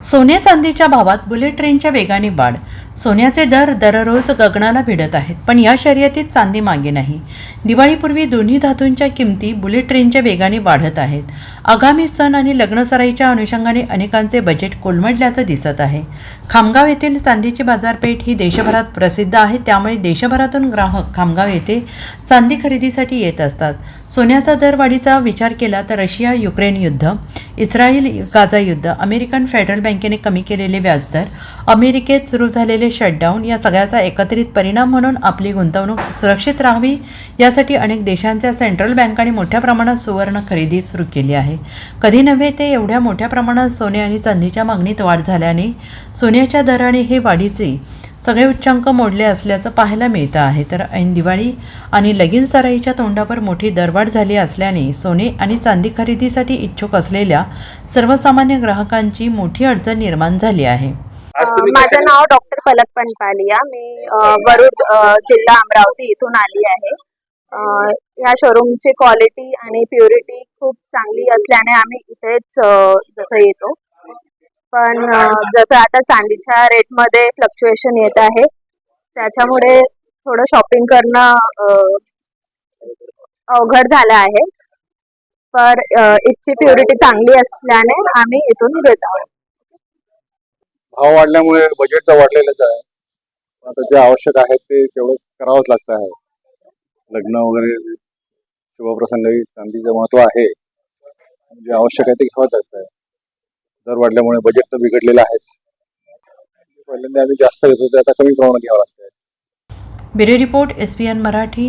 सोन्या चांदीच्या भावात बुलेट ट्रेनच्या वेगाने वाढ. सोन्याचे दर दररोज गगनाला भिडत आहेत पण या शर्यतीत चांदी मागे नाही. दिवाळीपूर्वी दोन्ही धातूंच्या किमती बुलेट ट्रेनच्या वेगाने वाढत आहेत. आगामी सण आणि लग्नसराईच्या अनुषंगाने अनेकांचे बजेट कोलमडल्याचं दिसत आहे. खामगाव येथील चांदीची बाजारपेठ ही देशभरात प्रसिद्ध आहे त्यामुळे देशभरातून ग्राहक खामगाव येथे चांदी खरेदीसाठी येत असतात. सोन्याचा दरवाढीचा विचार केला तर रशिया युक्रेन युद्ध इस्रायल गाझा युद्ध अमेरिकन फेडरल बँकेने कमी केलेले व्याजदर अमेरिकेत सुरू झालेले शटडाऊन या सगळ्याचा एकत्रित परिणाम म्हणून आपली गुंतवणूक सुरक्षित राहावी यासाठी अनेक देशांच्या सेंट्रल बँकांनी मोठ्या प्रमाणात सुवर्ण खरेदी सुरू केली आहे. कधी नव्हे ते एवढ्या मोठ्या प्रमाणात सोने आणि चांदीच्या मागणीत वाढ झाल्याने सोन्याच्या दराने हे वाढीचे सगळे उच्चांक मोडले असल्याचं पाहायला मिळतं आहे. तर ऐन दिवाळी आणि लगीन सराईच्या तोंडावर मोठी दरवाढ झाली असल्याने सोने आणि चांदी खरेदीसाठी इच्छुक असलेल्या सर्वसामान्य ग्राहकांची मोठी अडचण निर्माण झाली आहे. माझं नाव डॉक्टर पलक पनपालिया. मी वरुड जिल्हा अमरावती इथून आली आहे. या शोरूमची क्वालिटी आणि प्युरिटी खूप चांगली असल्याने आम्ही इथेच जसं येतो. पण जसं आता चांदीच्या रेटमध्ये फ्लक्च्युएशन येत आहे त्याच्यामुळे थोडं शॉपिंग करणं अवघड झालं आहे. पर इथची प्युरिटी चांगली असल्याने आम्ही इथून घेत आहोत. भाव वाढल्यामुळे बजेट तर वाढलेलंच आहे. आता जे आवश्यक आहे ते तेवढं करावंच लागतं आहे. लग्न वगैरे शुभप्रसंगी चांदीचं महत्त्व आहे. जे आवश्यक आहे ते घ्यावंच लागतं आहे. दर वाढल्यामुळे बजेट तर बिघडलेलं आहेच. पहिल्यांदा आम्ही जास्त घेत होतो आता कमी प्रमाणात घ्यावं लागतं bureau report S P N Marathi.